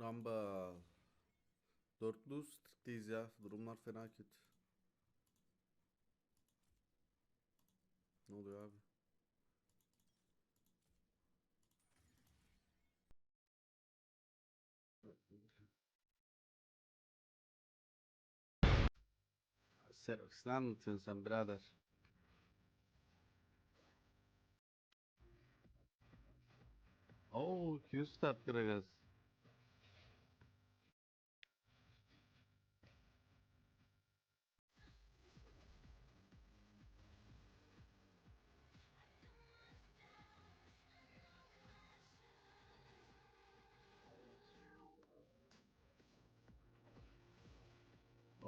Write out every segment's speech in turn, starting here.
Ramba. Dörtlü strikteyiz ya. Durumlar fena kötü. Ne oluyor abi? Serox ne anlatıyorsun sen birader? Oo, Q-Start Gragas.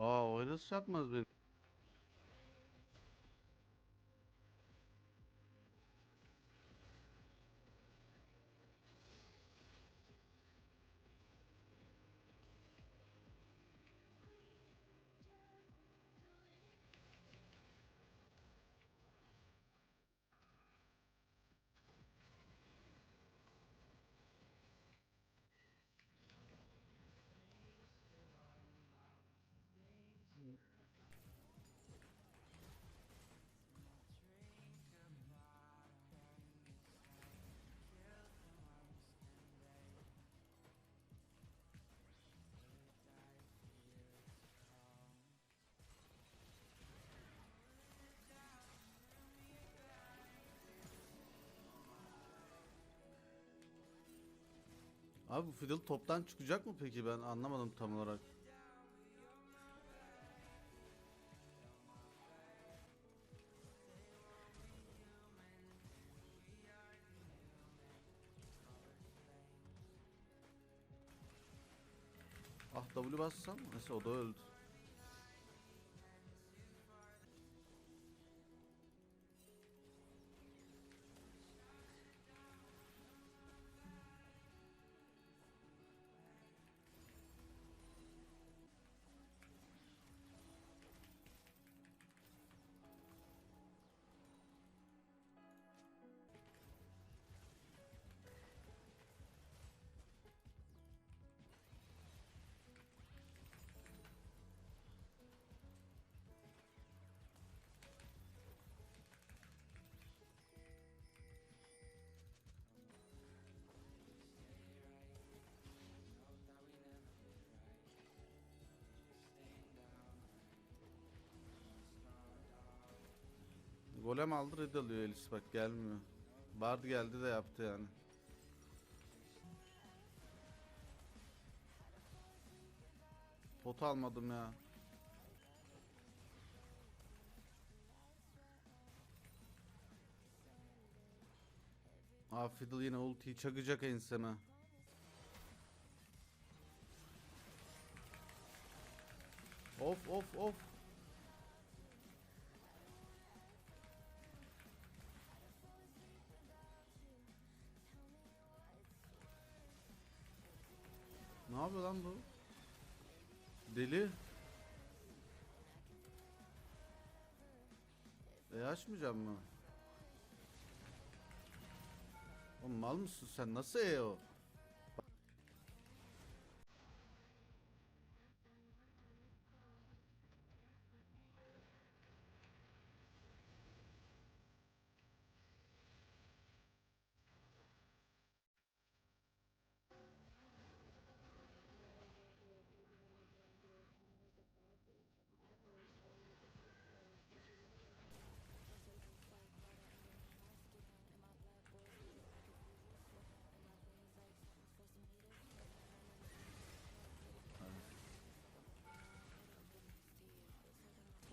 Aa, o nasıl yapmaz beni? Abi bu Fiddle toptan çıkacak mı peki ben anlamadım tam olarak. Ah W bassam neyse o da öldü. Golem aldı red Elis bak gelmiyor. Bard geldi de yaptı yani. Pot almadım ya. Aa Fiddle yine ultiyi çakacak enseme. Of of of. Ne yapıyor lan bu? Deli. E açmayacağım mı? Oğlum mal mısın sen? Nasıl e?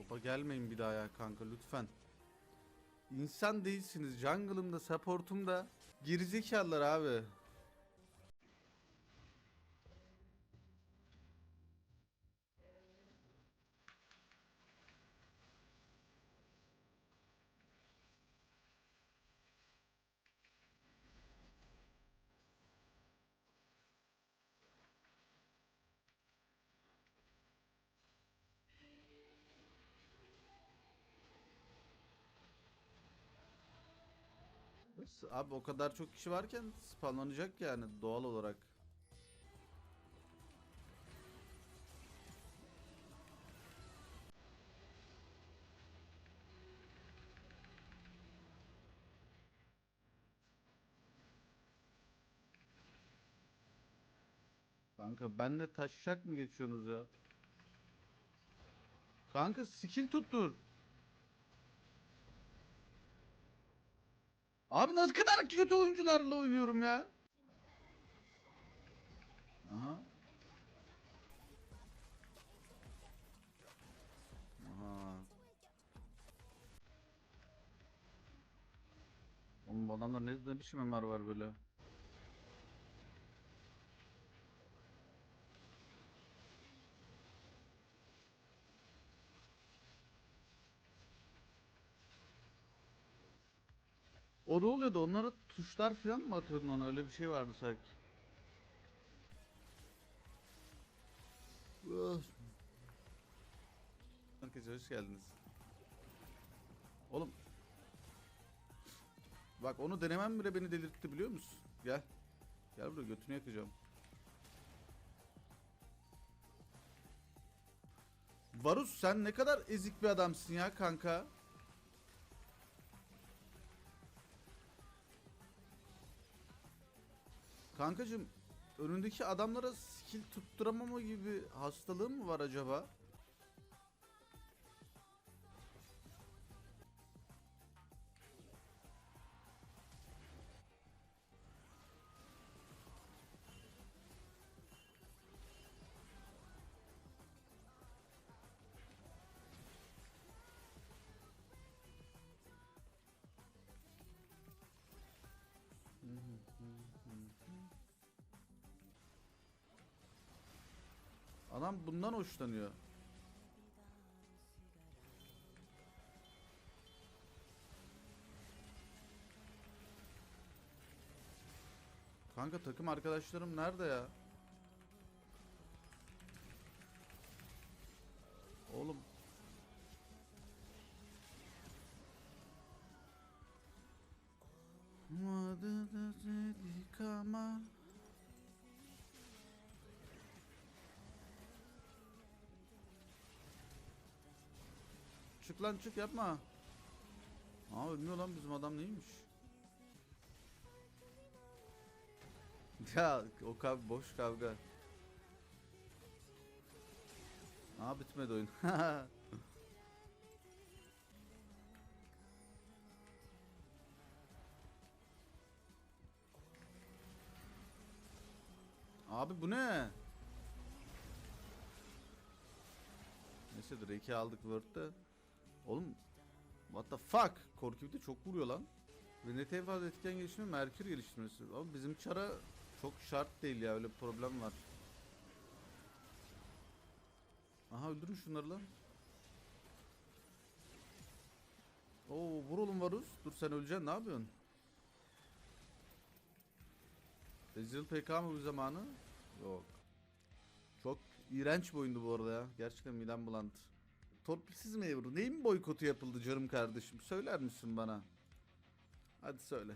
Topa gelmeyin bir daha ya kanka lütfen. İnsan değilsiniz. Jungle'ımda, support'umda. Gerizekalılar abi. Abi o kadar çok kişi varken spawnlanacak yani doğal olarak. Kanka benle taşacak mı geçiyorsunuz ya? Kanka skill tuttur. Abi ne kadar kötü oyuncularla oynuyorum ya. Aha. Aha. Oğlum bu adamlar ne, ne biçim MR var böyle? O ne oluyordu? Onlara tuşlar falan mı atıyordun ona? Öyle bir şey vardı sanki. Arkadaşlar hoş geldiniz. Oğlum. Bak onu denemem bile beni delirtti biliyor musun? Gel. Gel buraya götünü yakacağım. Varus sen ne kadar ezik bir adamsın ya kanka. Kankacım önündeki adamlara skill tutturamama gibi hastalığın mı var acaba? Adam bundan hoşlanıyor. Kanka takım arkadaşlarım nerede ya? Çık lan çık yapma. Aa ölmüyor lan bizim adam neymiş? Ya o kav boş kavga. Aa bitmedi oyun. Abi bu ne? Neyse 2 aldık Word'da. Oğlum what the fuck? Korku bir de çok vuruyor lan. Ve net en fazla etken gelişimi Merkür geliştirmesi. Ama bizim çara çok şart değil ya öyle problem var. Aha öldürün şunları lan. Oo vur oğlum Varus. Dur sen öleceksin ne yapıyorsun? Ezreal PK mı bu zamanı? Yok. Çok iğrenç bir oyundu bu arada ya. Gerçekten midem bulandı. Torpilsiz mi Ebru? Neyin boykotu yapıldı canım kardeşim? Söyler misin bana? Hadi söyle.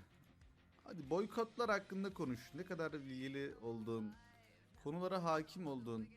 Hadi boykotlar hakkında konuş. Ne kadar bilgili olduğun, konulara hakim olduğun,